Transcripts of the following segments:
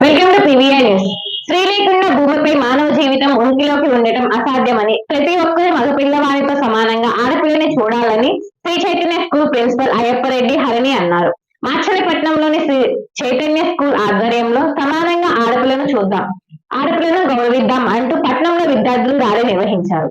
Welcome to PVI news స్త్రీ లేకుండా భూమిపై మానవ జీవితం ఉనికిలోకి ఉండటం అసాధ్యమని ప్రతి ఒక్కరూ మగ పిల్లవారితో సమానంగా ఆడపిల్లని చూడాలని శ్రీ చైతన్య స్కూల్ ప్రిన్సిపల్ అయ్యప్పరెడ్డి హరిణి అన్నారు. మాచలపట్నంలోని శ్రీ చైతన్య స్కూల్ ఆధ్వర్యంలో సమానంగా ఆడపిల్లను చూద్దాం ఆడపిల్లను గౌరవిద్దాం అంటూ పట్నంలో విద్యార్థులు ర్యాలీ నిర్వహించారు.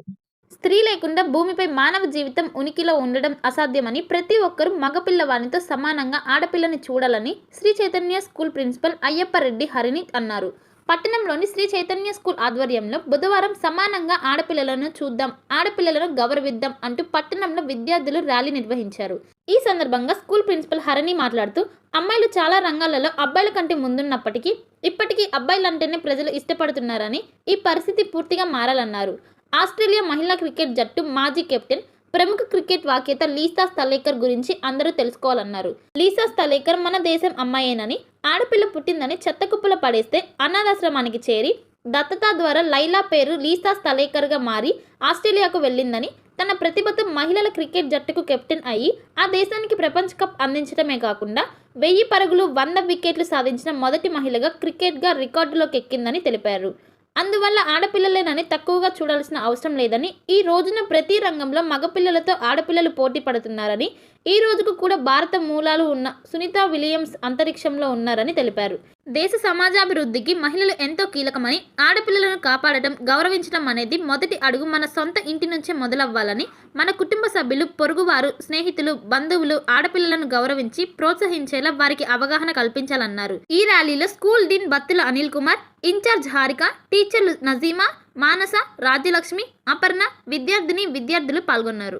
స్త్రీ లేకుండా భూమిపై మానవ జీవితం ఉనికిలో ఉండడం అసాధ్యమని ప్రతి ఒక్కరూ మగపిల్లవానితో సమానంగా ఆడపిల్లని చూడాలని శ్రీ చైతన్య స్కూల్ ప్రిన్సిపల్ అయ్యప్పరెడ్డి హరిని అన్నారు. పట్టణంలోని శ్రీ చైతన్య స్కూల్ ఆధ్వర్యంలో బుధవారం సమానంగా ఆడపిల్లలను చూద్దాం ఆడపిల్లలను గౌరవిద్దాం అంటూ పట్టణంలో విద్యార్థులు ర్యాలీ నిర్వహించారు. ఈ సందర్భంగా స్కూల్ ప్రిన్సిపల్ హరణి మాట్లాడుతూ అమ్మాయిలు చాలా రంగాలలో అబ్బాయిల కంటే ముందున్నప్పటికీ ఇప్పటికీ అబ్బాయిలంటేనే ప్రజలు ఇష్టపడుతున్నారని ఈ పరిస్థితి పూర్తిగా మారాలన్నారు. ఆస్ట్రేలియా మహిళా క్రికెట్ జట్టు మాజీ కెప్టెన్ ప్రముఖ క్రికెట్ వాక్యత లీసా స్థలేకర్ గురించి అందరూ తెలుసుకోవాలన్నారు. లీసా స్థలేకర్ మన దేశం అమ్మాయేనని ఆడపిల్ల పుట్టిందని చెత్తకుప్పల పడేస్తే అనాథాశ్రమానికి చేరి దత్తత ద్వారా లైలా పేరు లీసా స్థలేకర్గా మారి ఆస్ట్రేలియాకు వెళ్ళిందని తన ప్రతిభతో మహిళల క్రికెట్ జట్టుకు కెప్టెన్ అయ్యి ఆ దేశానికి ప్రపంచ కప్ అందించడమే కాకుండా వెయ్యి పరుగులు వంద వికెట్లు సాధించిన మొదటి మహిళగా క్రికెట్గా రికార్డులోకి ఎక్కిందని తెలిపారు. అందువల్ల ఆడపిల్లలేనని తక్కువగా చూడాల్సిన అవసరం లేదని ఈ రోజున ప్రతి రంగంలో మగపిల్లలతో ఆడపిల్లలు పోటీ పడుతున్నారని ఈ రోజుకు కూడా భారత మూలాలు ఉన్న సునీత విలియమ్స్ అంతరిక్షంలో ఉన్నారని తెలిపారు. దేశ సమాజాభివృద్ధికి మహిళలు ఎంతో కీలకమని ఆడపిల్లలను కాపాడటం గౌరవించడం అనేది మొదటి అడుగు మన సొంత ఇంటి నుంచే మొదలవ్వాలని మన కుటుంబ సభ్యులు పొరుగువారు స్నేహితులు బంధువులు ఆడపిల్లలను గౌరవించి ప్రోత్సహించేలా వారికి అవగాహన కల్పించాలన్నారు. ఈ ర్యాలీలో school dean Battula Anil Kumar incharge Harika టీచర్లు నజీమా మానస రాజ్యలక్ష్మి అపర్ణ విద్యార్థిని విద్యార్థులు పాల్గొన్నారు.